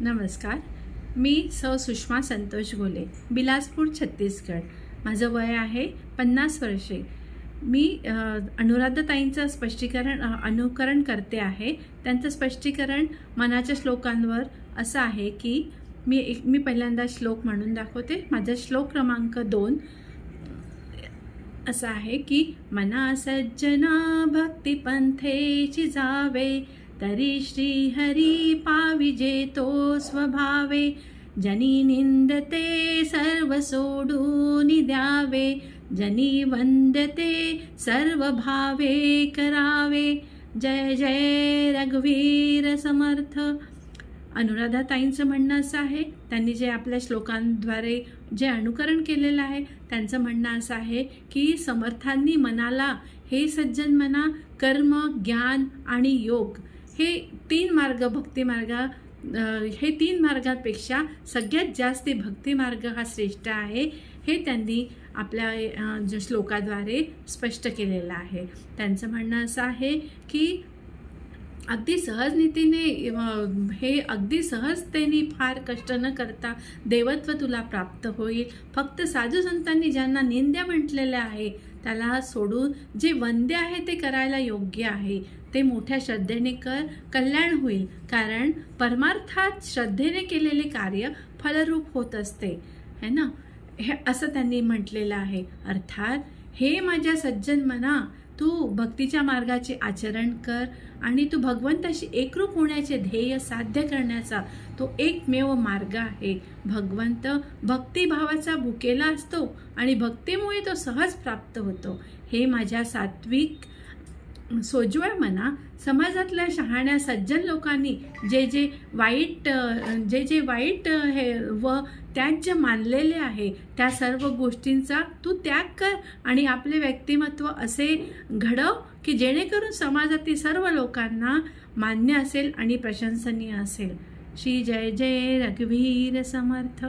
नमस्कार. मी सौ. सुषमा संतोष घोले बिलासपूर छत्तीसगड. माझं वय आहे पन्नास वर्षे. मी अनुराधताईंचं अनुराधाताईंचं स्पष्टीकरण अनुकरण करते आहे. त्यांचं स्पष्टीकरण मनाच्या श्लोकांवर असं आहे की मी एक मी पहिल्यांदा श्लोक म्हणून दाखवते. माझा श्लोक क्रमांक दोन असं आहे की मना सज्जना भक्तिपंथेची जावे तरी श्रीहरी पाविजे तो स्वभावे जनी निंदते सर्व सोडून द्यावे जनी वंदते सर्व भावे करावे। जय जय रघुवीर समर्थ। अनुराधाताईंचं म्हणणं असं आहे त्यांनी जे आपल्या श्लोकांद्वारे जे अनुकरण केलेलं आहे त्यांचं म्हणणं असं आहे की समर्थांनी मनाला हे सज्जन मना कर्म ज्ञान आणि योग हे तीन मार्ग भक्तिमार्ग हे तीन मार्गांपेक्षा सगळ्यात जास्त भक्तिमार्ग हा श्रेष्ठ आहे हे त्यांनी आपल्या श्लोकाद्वारे स्पष्ट केलेलं आहे. त्यांचं म्हणणं असं आहे की अगदी सहजनीतीने हे अगदी सहजतेने फार कष्ट न करता देवत्व तुला प्राप्त होईल. फक्त साधू संतांनी ज्यांना निंद्या म्हटलेल्या आहे त्याला सोडून जे वंद्य आहे ते करायला योग्य आहे. ते मोठ्या श्रद्धेने कर कल्याण होईल. कारण परमार्थात श्रद्धेने केलेले कार्य फलरूप होत असते. है ना? हे असं त्यांनी म्हटलेलं आहे. अर्थात हे माझ्या सज्जन मना तू भक्तीच्या मार्गाचे आचरण कर आणि तू भगवंताशी एकरूप होण्याचे ध्येय साध्य करण्याचा तो एकमेव मार्ग आहे. भगवंत भक्तिभावाचा भुकेला असतो आणि भक्तीमुळे तो सहज प्राप्त होतो. हे माझ्या सात्विक सोज्वळ म्हणा समाजातल्या शहाण्या सज्जन लोकांनी जे जे वाईट जे जे वाईट हे व त्याज्य मानलेले आहे त्या सर्व गोष्टींचा तू त्याग कर आणि आपले व्यक्तिमत्व असे घडव की जेणेकरून समाजातील सर्व लोकांना मान्य असेल आणि प्रशंसनीय असेल. श्री जय जय रघुवीर समर्थ.